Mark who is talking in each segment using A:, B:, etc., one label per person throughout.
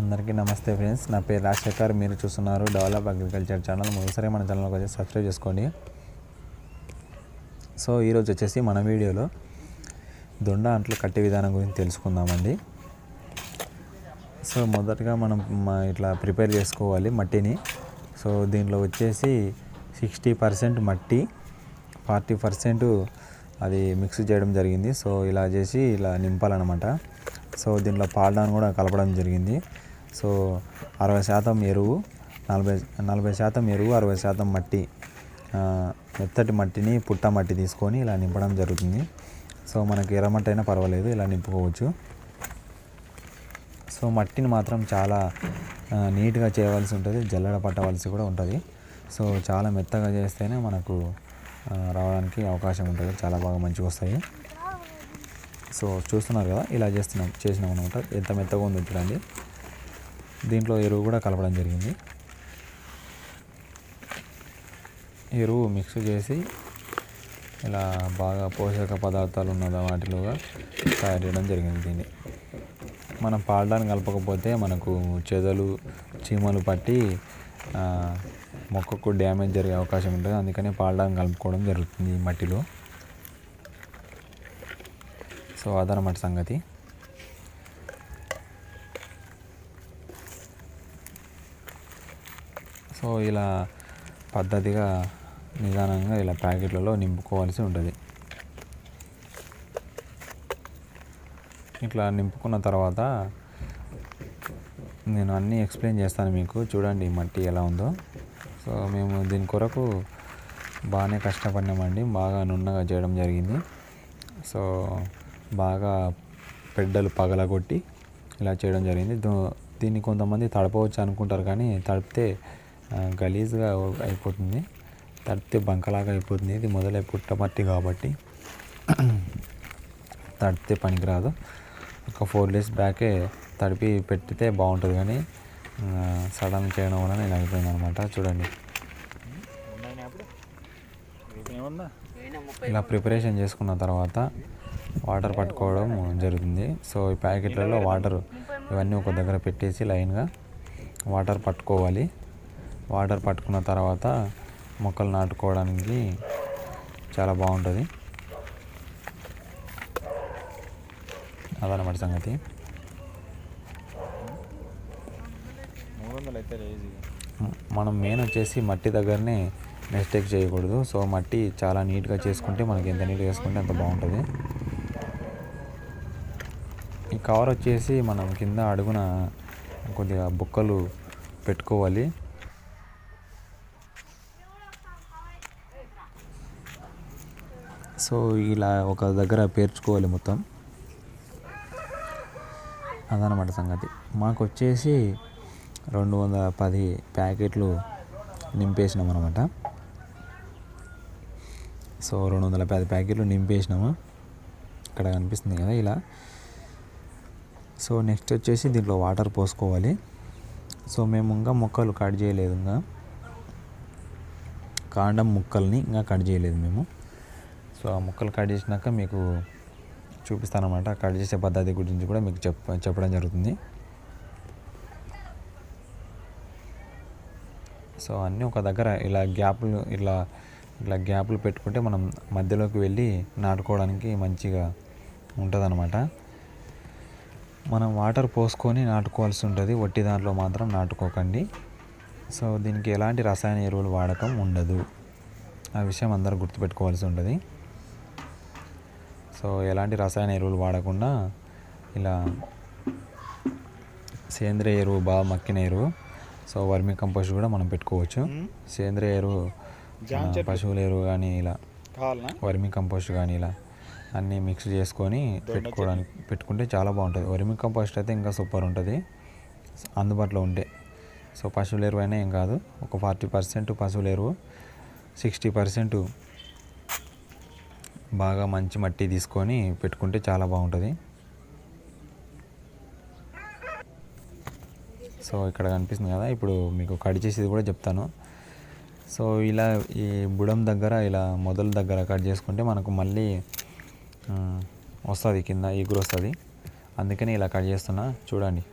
A: అందరికీ నమస్తే ఫ్రెండ్స్. నా పేరు రాజశేఖర్. మీరు చూస్తున్నారు డెవలప్ అగ్రికల్చర్ ఛానల్. మొదటిసారి మన ఛానల్కి వచ్చి సబ్స్క్రైబ్ చేసుకోండి. సో ఈరోజు వచ్చేసి మన వీడియోలో దొండ అంట్లు కట్టే విధానం గురించి తెలుసుకుందామండి. సో మొదటగా మనం ఇట్లా ప్రిపేర్ చేసుకోవాలి మట్టిని. సో దీనిలో వచ్చేసి సిక్స్టీ పర్సెంట్ మట్టి ఫార్టీ పర్సెంట్ అది మిక్స్ చేయడం జరిగింది. సో ఇలా చేసి ఇలా నింపాలన్నమాట. సో దీంట్లో పాల్డాన్ కూడా కలపడం జరిగింది. సో అరవై శాతం ఎరువు నలభై నలభై శాతం ఎరువు అరవై శాతం మట్టి మెత్తటి మట్టిని పుట్ట మట్టి తీసుకొని ఇలా నింపడం జరుగుతుంది. సో మనకి ఎర్రమట్టి అయినా పర్వాలేదు ఇలా నింపుకోవచ్చు. సో మట్టిని మాత్రం చాలా నీట్గా చేయవలసి ఉంటుంది జల్లడ పట్టవలసి కూడా ఉంటుంది. సో చాలా మెత్తగా చేస్తేనే మనకు రావడానికి అవకాశం ఉంటుంది చాలా బాగా మంచిగా వస్తాయి. సో చూస్తున్నారు కదా ఇలా చేస్తున్నాం చేసినాం అనమాట ఎంత మెత్తగా ఉందో చూడండి. దీంట్లో ఎరువు కూడా కలపడం జరిగింది. ఎరువు మిక్స్ చేసి ఇలా బాగా పోషక పదార్థాలు ఉన్న వాటిలోగా తయారు చేయడం జరిగింది దీన్ని. మనం పాడడానికి కలపకపోతే మనకు చెదలు చీమలు పట్టి మొక్కకు డ్యామేజ్ జరిగే అవకాశం ఉంటుంది. అందుకని పాడడానికి కలుపుకోవడం జరుగుతుంది ఈ మట్టిలో. సో అదనమాట సంగతి. సో ఇలా పద్ధతిగా నిదానంగా ఇలా ప్యాకెట్లలో నింపుకోవాల్సి ఉంటుంది. ఇట్లా నింపుకున్న తర్వాత నేను అన్నీ ఎక్స్ప్లెయిన్ చేస్తాను మీకు. చూడండి మట్టి ఎలా ఉందో. సో మేము దీని కొరకు బాగానే కష్టపడినామండి. బాగా నున్నగా చేయడం జరిగింది. సో బాగా పెడ్డలు పగలగొట్టి ఇలా చేయడం జరిగింది. దో- దీన్ని కొంతమంది తడపవచ్చు అనుకుంటారు కానీ తడిపితే గలీజ్గా అయిపోతుంది. తడిపితే బంకలాగా అయిపోతుంది. ఇది మొదలై పుట్టమట్టి కాబట్టి తడిపితే పనికిరాదు. ఒక ఫోర్ డేస్ బ్యాకే తడిపి పెట్టితే బాగుంటుంది కానీ సడన్ చేయడం వల్ల నేను అయిపోయింది అనమాట చూడండి. ఇలా ప్రిపరేషన్ చేసుకున్న తర్వాత వాటర్ పట్టుకోవడం జరుగుతుంది సో ఈ ప్యాకెట్లలో వాటర్ ఇవన్నీ ఒక దగ్గర పెట్టేసి లైన్గా వాటర్ పట్టుకోవాలి. వాటర్ పట్టుకున్న తర్వాత మొక్కలు నాటుకోవడానికి చాలా బాగుంటుంది. అదనమాట సంగతి. మనం మెయిన్ వచ్చేసి మట్టి దగ్గరనే మిస్టేక్ చేయకూడదు. సో మట్టి చాలా నీట్గా చేసుకుంటే మనకి ఎంత నీట్గా చేసుకుంటే అంత బాగుంటుంది. ఈ కవర్ వచ్చేసి మనం కింద అడుగున కొద్దిగా బుక్కలు పెట్టుకోవాలి. సో ఇలా ఒక దగ్గర పేర్చుకోవాలి మొత్తం. అదనమాట సంగతి. మాకు వచ్చేసి రెండు వందల పది ప్యాకెట్లు నింపేసినాం అనమాట సో రెండు వందల పది ప్యాకెట్లు నింపేసినాము. ఇక్కడ కనిపిస్తుంది కదా ఇలా. సో నెక్స్ట్ వచ్చేసి దీంట్లో వాటర్ పోసుకోవాలి. సో మేము ఇంకా మొక్కలు కట్ చేయలేదు ఇంకా. కాండం ముక్కల్ని ఇంకా కట్ చేయలేదు మేము. సో ఆ ముక్కలు కట్ చేసినాక మీకు చూపిస్తానమాట కట్ చేసే పద్ధతి గురించి కూడా మీకు చెప్ చెప్పడం జరుగుతుంది. సో అన్నీ ఒక దగ్గర ఇలా గ్యాప్లు ఇలా ఇలా గ్యాప్లు పెట్టుకుంటే మనం మధ్యలోకి వెళ్ళి నాటుకోవడానికి మంచిగా ఉంటుందన్నమాట. మనం వాటర్ పోసుకొని నాటుకోవాల్సి ఉంటుంది వట్టి దాంట్లో మాత్రం నాటుకోకండి. సో దీనికి ఎలాంటి రసాయన ఎరువులు వాడకం ఉండదు. ఆ విషయం అందరూ గుర్తుపెట్టుకోవాల్సి ఉంటుంది సో ఎలాంటి రసాయన ఎరువులు వాడకుండా ఇలా సేంద్రియ ఎరువు బాగా మక్కిన ఎరువు సో వర్మి కంపోస్ట్ కూడా మనం పెట్టుకోవచ్చు. సేంద్రియ ఎరువు. పశువుల ఎరువు కానీ ఇలా వర్మి కంపోస్ట్ కానీ ఇలా అన్నీ మిక్స్ చేసుకొని పెట్టుకోవడానికి పెట్టుకుంటే చాలా బాగుంటుంది. వర్మి కంపోస్ట్ అయితే ఇంకా సూపర్ ఉంటుంది. అందుబాటులో ఉంటే. సో పశువుల ఎరువు అయినా ఏం కాదు. ఒక ఫార్టీ పర్సెంట్ పశువుల ఎరువు సిక్స్టీ పర్సెంట్ బాగా మంచి మట్టి తీసుకొని పెట్టుకుంటే చాలా బాగుంటుంది. సో ఇక్కడ కనిపిస్తుంది కదా ఇప్పుడు మీకు కట్ చేసేది కూడా చెప్తాను. సో ఇలా ఈ బుడం దగ్గర ఇలా మొదల దగ్గర కట్ చేసుకుంటే మనకు మళ్ళీ వస్తుంది కింద ఎగురు వస్తుంది అందుకని ఇలా కట్ చేస్తున్నా. చూడండి.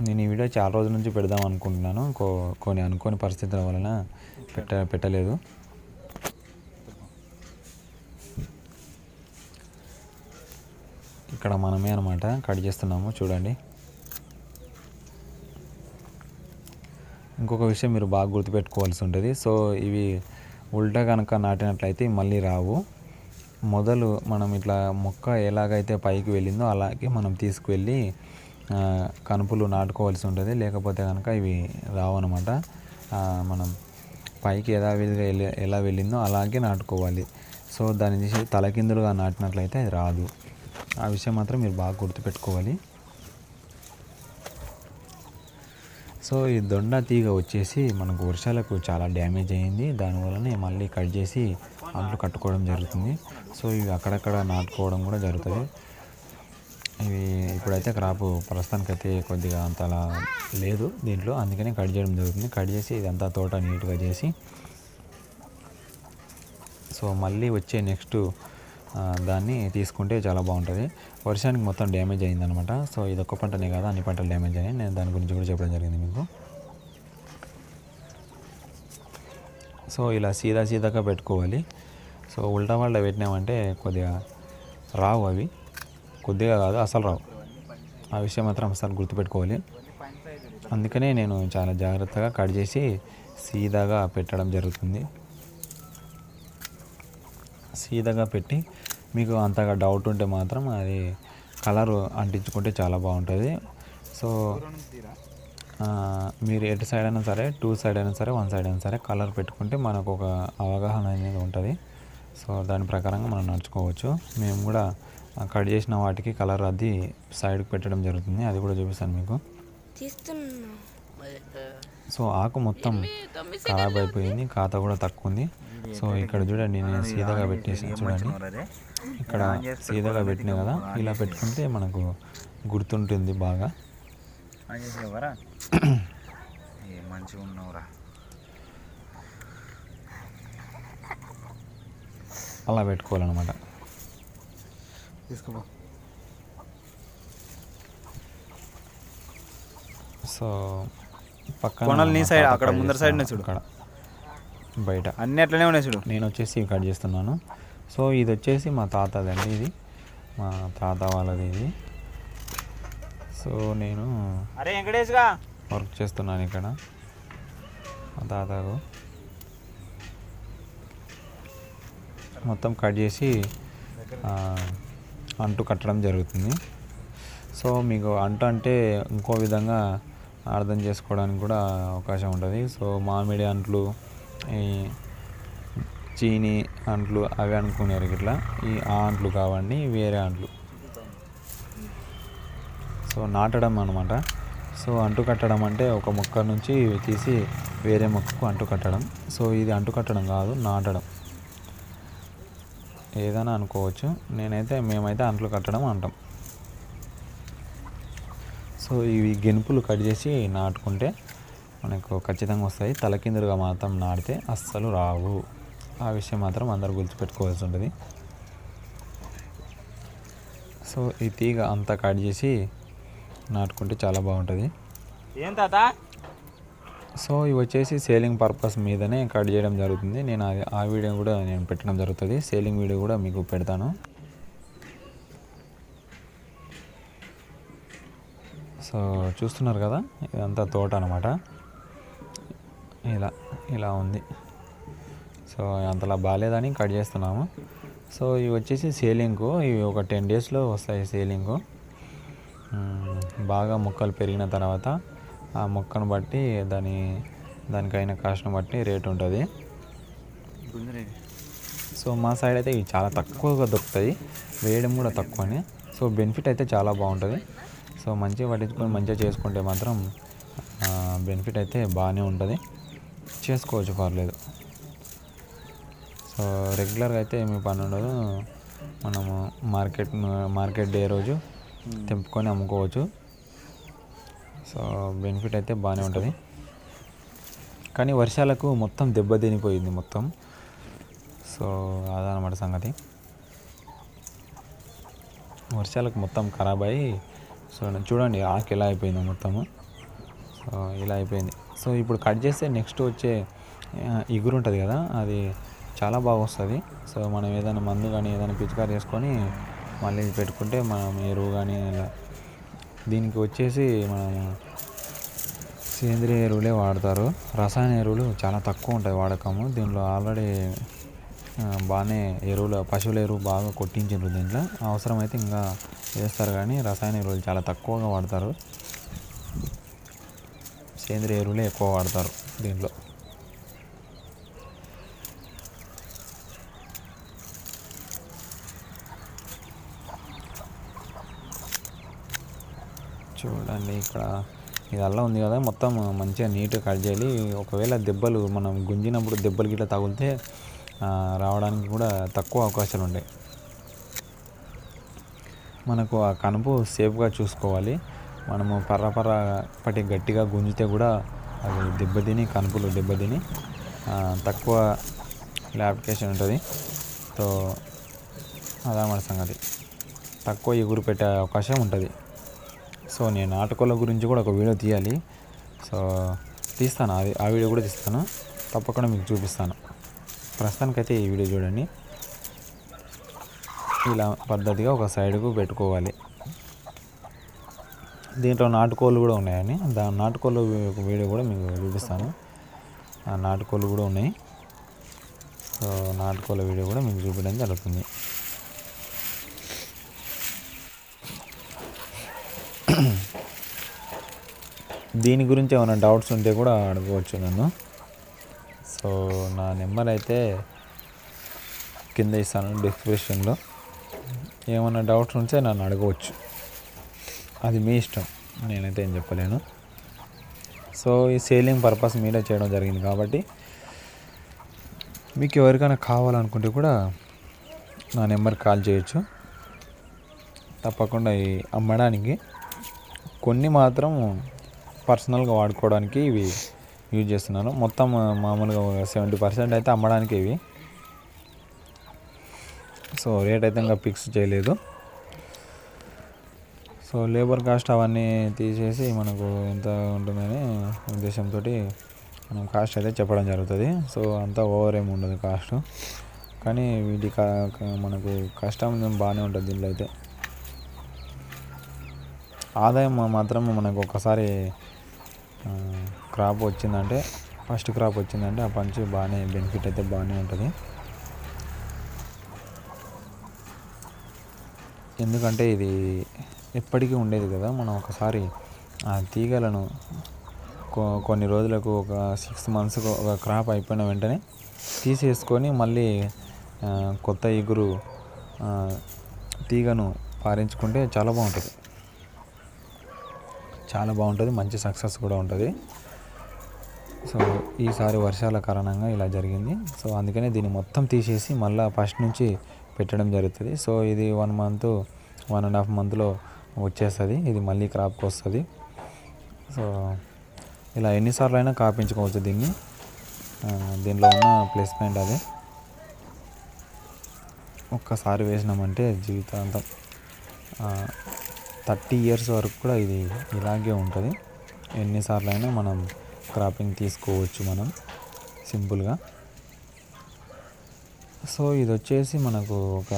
A: నేను ఈ వీడియో చాలా రోజుల నుంచి పెడదాం అనుకుంటున్నాను. కో కొన్ని అనుకోని పరిస్థితుల వలన పెట్ట పెట్టలేదు. ఇక్కడ మనమే అనమాట కట్ చేస్తున్నాము. చూడండి. ఇంకొక విషయం మీరు బాగా గుర్తుపెట్టుకోవాల్సి ఉంటుంది. సో ఇవి ఉల్టా కనుక నాటినట్లయితే మళ్ళీ రావు. మొదలు మనం ఇట్లా మొక్క ఎలాగైతే పైకి వెళ్ళిందో అలాగే మనం తీసుకువెళ్ళి కనుపులు నాటుకోవాల్సి ఉంటుంది. లేకపోతే కనుక ఇవి రావు అనమాట మనం పైకి ఎలా వెళ్ళి ఎలా వెళ్ళిందో అలాగే నాటుకోవాలి. సో దాన్ని తలకిందులుగా నాటినట్లయితే అది రాదు. ఆ విషయం మాత్రం మీరు బాగా గుర్తుపెట్టుకోవాలి. సో ఈ దొండ తీగ వచ్చేసి మనకు వర్షాలకు చాలా డ్యామేజ్ అయ్యింది. దానివల్లనే మళ్ళీ కట్ చేసి అంట్లు కట్టుకోవడం జరుగుతుంది. సో ఇవి అక్కడక్కడ నాటుకోవడం కూడా జరుగుతుంది. ఇవి ఇప్పుడైతే క్రాప్ ప్రస్తుతానికైతే కొద్దిగా అంతలా లేదు దీంట్లో. అందుకనే కట్ చేయడం జరుగుతుంది. కట్ చేసి ఇదంతా తోట నీట్గా చేసి సో మళ్ళీ వచ్చే నెక్స్ట్ దాన్ని తీసుకుంటే చాలా బాగుంటుంది. వర్షానికి మొత్తం డ్యామేజ్ అయిందనమాట సో ఇది ఒక్క పంటనే కాదు అన్ని పంటలు డ్యామేజ్ అయ్యాయి నేను దాని గురించి కూడా చెప్పడం జరిగింది మీకు. సో ఇలా సీదా సీదాగా పెట్టుకోవాలి. సో ఉల్టా వాళ్ళ పెట్టినామంటే కొద్దిగా రావు అవి. కొద్దిగా కాదు అసలు రావు. ఆ విషయం మాత్రం అసలు గుర్తుపెట్టుకోవాలి. అందుకనే నేను చాలా జాగ్రత్తగా కట్ చేసి సీదాగా పెట్టడం జరుగుతుంది. సీదాగా పెట్టి మీకు అంతగా డౌట్ ఉంటే మాత్రం అది కలర్ అంటించుకుంటే చాలా బాగుంటుంది. సో మీరు ఎటు సైడ్ అయినా సరే టూ సైడ్ అయినా సరే వన్ సైడ్ అయినా సరే కలర్ పెట్టుకుంటే మనకు ఒక అవగాహన అనేది ఉంటుంది. సో దాని ప్రకారంగా మనం నడుచుకోవచ్చు. మేము కూడా కట్ చేసిన వాటికి కలర్ అది సైడ్కి పెట్టడం జరుగుతుంది. అది కూడా చూపిస్తాను మీకు. సో ఆకు మొత్తం ఖరాబ్ అయిపోయింది ఖాతా కూడా తక్కువ ఉంది. సో ఇక్కడ చూడండి నేను సీదాగా పెట్టేసి చూడండి. ఇక్కడ సీదాగా పెట్టినా కదా ఇలా పెట్టుకుంటే మనకు గుర్తుంటుంది బాగా.
B: మంచిగా ఉన్నావురా.
A: అలా పెట్టుకోవాలన్నమాట. సో పక్కన
B: నీ
A: తాత
B: అక్కడ ముందర
A: చేస్తున్నాడు
B: చూడు.
A: అక్కడ. బయట.
B: అన్నీ అట్లనే ఉన్నాయి చూడు.
A: నేను వచ్చేసి కట్ చేస్తున్నాను. సో ఇది వచ్చేసి మా తాతదండి ఇది. మా తాత వాళ్ళది ఇది. సో నేను
B: అరే వెంకటేష్గా.
A: వర్క్ చేస్తున్నాను ఇక్కడ. మా తాతకు. మొత్తం కట్ చేసి అంటు కట్టడం జరుగుతుంది. సో మీకు అంటు అంటే ఇంకో విధంగా అర్థం చేసుకోవడానికి కూడా అవకాశం ఉంటుంది. సో మామిడి అంట్లు ఈ చీని అంట్లు అవి అనుకునేరు ఇట్లా ఈ ఆ అంట్లు కావండి వేరే అంట్లు. సో నాటడం అనమాట సో అంటు కట్టడం అంటే ఒక మొక్క నుంచి తీసి వేరే మొక్కకు అంటు కట్టడం. సో ఇది అంటు కట్టడం కాదు నాటడం. ఏదైనా అనుకోవచ్చు. నేనైతే మేమైతే అంట్లు కట్టడం అంటాం. సో ఇవి గెనుపులు కట్ చేసి నాటుకుంటే మనకు ఖచ్చితంగా వస్తాయి. తలకిందులుగా మాత్రం నాటితే అస్సలు రావు. ఆ విషయం మాత్రం అందరు గుర్తుపెట్టుకోవాల్సి ఉంటుంది. సో ఈ తీగ అంతా కట్ చేసి నాటుకుంటే చాలా బాగుంటుంది.
B: ఏం తాత?
A: సో ఇవి వచ్చేసి సేలింగ్ పర్పస్ మీదనే కట్ చేయడం జరుగుతుంది. నేను అది ఆ వీడియో కూడా నేను పెట్టడం జరుగుతుంది. సేలింగ్ వీడియో కూడా మీకు పెడతాను. సో చూస్తున్నారు కదా? ఇదంతా తోట అనమాట ఇలా ఇలా ఉంది. సో అంతలా బాగాలేదని కట్ చేస్తున్నాము. సో ఇవి వచ్చేసి సేలింగ్కు ఇవి ఒక టెన్ డేస్లో వస్తాయి సేలింగ్కు బాగా మొక్కలు పెరిగిన తర్వాత ఆ మొక్కను బట్టి దాని దానికైన కాస్ట్ను బట్టి రేట్ ఉంటుంది. సో మా సైడ్ అయితే ఇవి చాలా తక్కువగా దొరుకుతాయి. వేయడం కూడా తక్కువనే. సో బెనిఫిట్ అయితే చాలా బాగుంటుంది. సో మంచిగా పట్టించుకొని మంచిగా చేసుకుంటే మాత్రం బెనిఫిట్ అయితే బాగానే ఉంటుంది. చేసుకోవచ్చు పర్లేదు. సో రెగ్యులర్గా అయితే ఏమి పని ఉండదు. మనము మార్కెట్ మార్కెట్ డే రోజు తెంపుకొని అమ్ముకోవచ్చు. సో బెనిఫిట్ అయితే బాగానే ఉంటుంది. కానీ వర్షాలకు మొత్తం దెబ్బతినిపోయింది మొత్తం. సో అదనమాట సంగతి. వర్షాలకు మొత్తం ఖరాబ్ అయ్యి సో చూడండి ఆకు ఎలా అయిపోయిందో మొత్తము. సో ఇలా అయిపోయింది. సో ఇప్పుడు కట్ చేస్తే నెక్స్ట్ వచ్చే ఇగురు ఉంటుంది కదా అది చాలా బాగా వస్తుంది. సో మనం ఏదైనా మందు కానీ ఏదైనా పిచికారి చేసుకొని మళ్ళీ పెట్టుకుంటే మనం ఎరువు కానీ ఇలా దీనికి వచ్చేసి మనం సేంద్రియ ఎరువులే వాడతారు. రసాయన ఎరువులు చాలా తక్కువ ఉంటాయి వాడకము. దీనిలో ఆల్రెడీ బాగానే ఎరువులు పశువుల ఎరువు బాగా కొట్టించారు దీంట్లో. అవసరమైతే ఇంకా వేస్తారు కానీ రసాయన ఎరువులు చాలా తక్కువగా వాడతారు. సేంద్రియ ఎరువులే ఎక్కువ వాడతారు దీంట్లో. చూడండి ఇక్కడ. ఇది అల్లం ఉంది కదా మొత్తం మంచిగా నీట్గా కట్ చేయాలి. ఒకవేళ దెబ్బలు మనం గుంజినప్పుడు దెబ్బలు గిట్ల తగిలితే రావడానికి కూడా తక్కువ అవకాశాలు ఉంటాయి. మనకు ఆ కనుపు సేఫ్గా చూసుకోవాలి. మనము పర్ర పర్ర పట్టి గట్టిగా గుంజితే కూడా అది దెబ్బతిని కనుపులు దెబ్బతిని తక్కువ అప్లికేషన్ ఉంటుంది. సో అదా మన సంగతి. తక్కువ ఎగురు పెట్టే అవకాశం ఉంటుంది. సో నేను నాటుకోళ్ళ గురించి కూడా ఒక వీడియో తీయాలి. సో తీస్తాను. అది ఆ వీడియో కూడా తీస్తాను. తప్పకుండా మీకు చూపిస్తాను. ప్రస్తుతానికైతే ఈ వీడియో చూడండి. ఇలా పద్ధతిగా ఒక సైడ్కు పెట్టుకోవాలి. దీంట్లో నాటుకోళ్ళు కూడా ఉన్నాయని దా నాటుకోళ్ళు ఒక వీడియో కూడా మీకు చూపిస్తాను. ఆ నాటుకోళ్ళు కూడా ఉన్నాయి. సో నాటుకోళ్ళ వీడియో కూడా మీకు చూపించడం జరుగుతుంది. దీని గురించి ఏమైనా డౌట్స్ ఉంటే కూడా అడగవచ్చు నన్ను. సో నా నెంబర్ అయితే కింద ఇస్తాను డిస్క్రిప్షన్లో. ఏమైనా డౌట్స్ ఉంటే నన్ను అడగవచ్చు. అది మీ ఇష్టం. నేనైతే ఏం చెప్పలేను. సో ఈ సేలింగ్ పర్పస్ మీరే చేయడం జరిగింది కాబట్టి మీకు ఎవరికైనా కావాలనుకుంటే కూడా నా నెంబర్ కాల్ చేయొచ్చు. తప్పకుండా ఈ అమ్మడానికి. కొన్ని మాత్రం పర్సనల్గా వాడుకోవడానికి ఇవి యూజ్ చేస్తున్నాను. మొత్తం మామూలుగా సెవెంటీ పర్సెంట్ అయితే అమ్మడానికి ఇవి. సో రేట్ అయితే ఇంకా ఫిక్స్ చేయలేదు. సో లేబర్ కాస్ట్ అవన్నీ తీసేసి మనకు ఎంత ఉంటుందని ఉద్దేశంతో మనం కాస్ట్ అయితే చెప్పడం జరుగుతుంది. సో అంతా ఓవర్ ఏమి ఉండదు కాస్ట్. కానీ వీటి కా- కా- మనకు కష్టం బాగానే ఉంటుంది దీంట్లో అయితే. ఆదాయం మాత్రం మనకు ఒకసారి క్రాప్ వచ్చిందంటే ఫస్ట్ క్రాప్ వచ్చిందంటే ఆ పంచి బాగానే బెనిఫిట్ అయితే బాగానే ఉంటుంది. ఎందుకంటే ఇది ఎప్పటికీ ఉండేది కదా. మనం ఒకసారి ఆ తీగలను కొ- కొన్ని రోజులకు ఒక సిక్స్ మంత్స్కి ఒక క్రాప్ అయిపోయిన వెంటనే తీసేసుకొని మళ్ళీ కొత్త ఇగురు తీగను పారించుకుంటే చాలా బాగుంటుంది. చాలా బాగుంటుంది. మంచి సక్సెస్ కూడా ఉంటుంది. సో ఈసారి వర్షాల కారణంగా ఇలా జరిగింది. సో అందుకనే దీన్ని మొత్తం తీసేసి మళ్ళీ ఫస్ట్ నుంచి పెట్టడం జరుగుతుంది. సో ఇది one month one and half మంత్లో వచ్చేస్తుంది. ఇది మళ్ళీ క్రాప్కి వస్తుంది. సో ఇలా ఎన్నిసార్లు అయినా కాపించుకోవచ్చు దీన్ని. దీనిలో ఉన్న ప్లేస్మెంట్ అది. అదే ఒక్కసారి వేసినామంటే జీవితాంతం థర్టీ ఇయర్స్ వరకు కూడా ఇది ఇలాగే ఉంటుంది. ఎన్నిసార్లు అయినా మనం క్రాపింగ్ తీసుకోవచ్చు మనం సింపుల్గా సో ఇది వచ్చేసి మనకు ఒక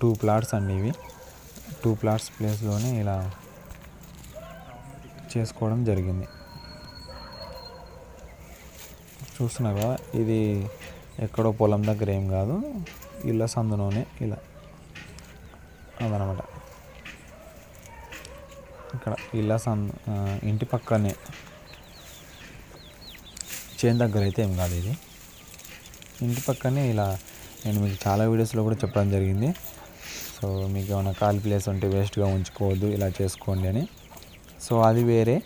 A: టూ ప్లాట్స్ అండి ఇవి. టూ ప్లాట్స్ ప్లేస్లోనే ఇలా చేసుకోవడం జరిగింది. చూస్తున్నారా ఇది ఎక్కడో పొలం దగ్గర ఏం కాదు ఇళ్ళ సందులోనే ఇలా అదనమాట. ఇక్కడ ఇళ్ళ సందు ఇంటి పక్కనే చేను దగ్గర అయితే ఏం కాదు ఇది. ఇంటి పక్కనే ఇలా నేను మీకు చాలా వీడియోస్లో కూడా చెప్పడం జరిగింది. సో మీకు ఏమైనా ఖాళీ ప్లేస్ ఉంటే వేస్ట్గా ఉంచుకోవద్దు ఇలా చేసుకోండి అని. సో అది వేరే.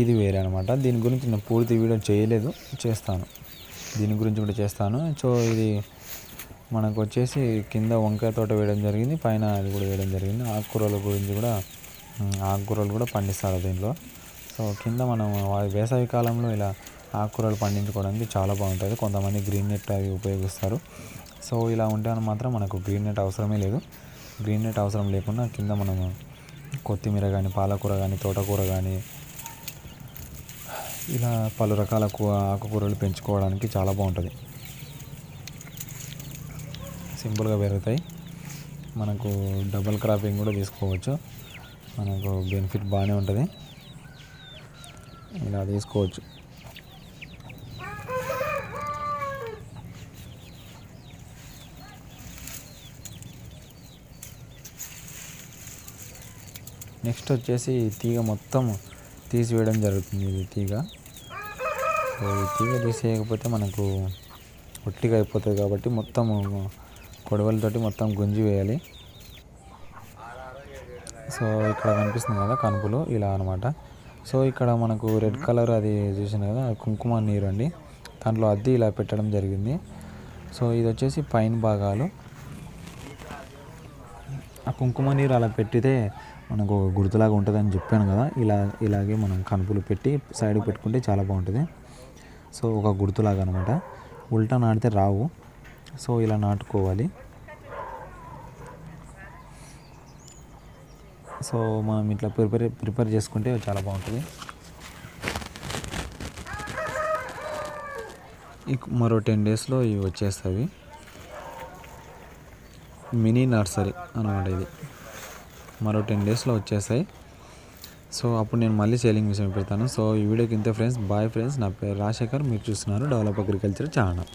A: ఇది వేరే అనమాట దీని గురించి నేను పూర్తి వీడియో చేయలేదు చేస్తాను. దీని గురించి కూడా చేస్తాను. సో ఇది మనకు వచ్చేసి కింద వంకాయ తోట వేయడం జరిగింది పైన అది కూడా వేయడం జరిగింది. ఆకుకూరల గురించి కూడా ఆకుకూరలు కూడా పండిస్తారు దీంట్లో. సో కింద మనం వేసవి కాలంలో ఇలా ఆకుకూరలు పండించుకోవడానికి చాలా బాగుంటుంది. కొంతమంది గ్రీన్ నెట్ అవి ఉపయోగిస్తారు. సో ఇలా ఉంటే మాత్రం మనకు గ్రీన్ నెట్ అవసరమే లేదు. గ్రీన్ నెట్ అవసరం లేకుండా కింద మనము కొత్తిమీర కానీ పాలకూర కానీ తోటకూర కానీ ఇలా పలు రకాల కూ- ఆకుకూరలు పెంచుకోవడానికి చాలా బాగుంటుంది. సింపుల్గా పెరుగుతాయి. మనకు డబుల్ క్రాపింగ్ కూడా తీసుకోవచ్చు మనకు బెనిఫిట్ బాగానే ఉంటుంది. ఇలా తీసుకోవచ్చు. నెక్స్ట్ వచ్చేసి తీగ మొత్తం తీసివేయడం జరుగుతుంది. ఇది తీగ. సో ఈ తీగ తీసేయకపోతే మనకు ఒట్టిగా అయిపోతుంది కాబట్టి మొత్తం కొడవలతోటి మొత్తం గుంజి వేయాలి. సో ఇక్కడ కనిపిస్తుంది కదా కనుపులు ఇలా అనమాట సో ఇక్కడ మనకు రెడ్ కలర్ అది చూసాను కదా కుంకుమ నీరు అండి. దాంట్లో అద్దె ఇలా పెట్టడం జరిగింది. సో ఇది వచ్చేసి పైన భాగాలు. ఆ కుంకుమ నీరు అలా పెట్టితే మనకు ఒక గుర్తులాగా ఉంటుందని చెప్పాను కదా ఇలా ఇలాగే మనం కనుపులు పెట్టి సైడ్ పెట్టుకుంటే చాలా బాగుంటుంది. సో ఒక గుర్తులాగా అనమాట ఉల్టా నాటితే రావు. సో ఇలా నాటుకోవాలి. సో మనం ఇట్లా ప్రిపేర్ ప్రిపేర్ చేసుకుంటే చాలా బాగుంటుంది. మరో టెన్ డేస్లో ఇవి వచ్చేస్తాయి. మినీ నర్సరీ అనమాట ఇది. మరో టెన్ డేస్లో వచ్చేస్తాయి సో అప్పుడు నేను మళ్ళీ సేలింగ్ విషయం పెడతాను. సో ఈ వీడియోకి ఇంతే ఫ్రెండ్స్ బాయ్ ఫ్రెండ్స్ నా పేరు రాజశేఖర్. మీరు చూస్తున్నారు డెవలప్ అగ్రికల్చర్ ఛానల్.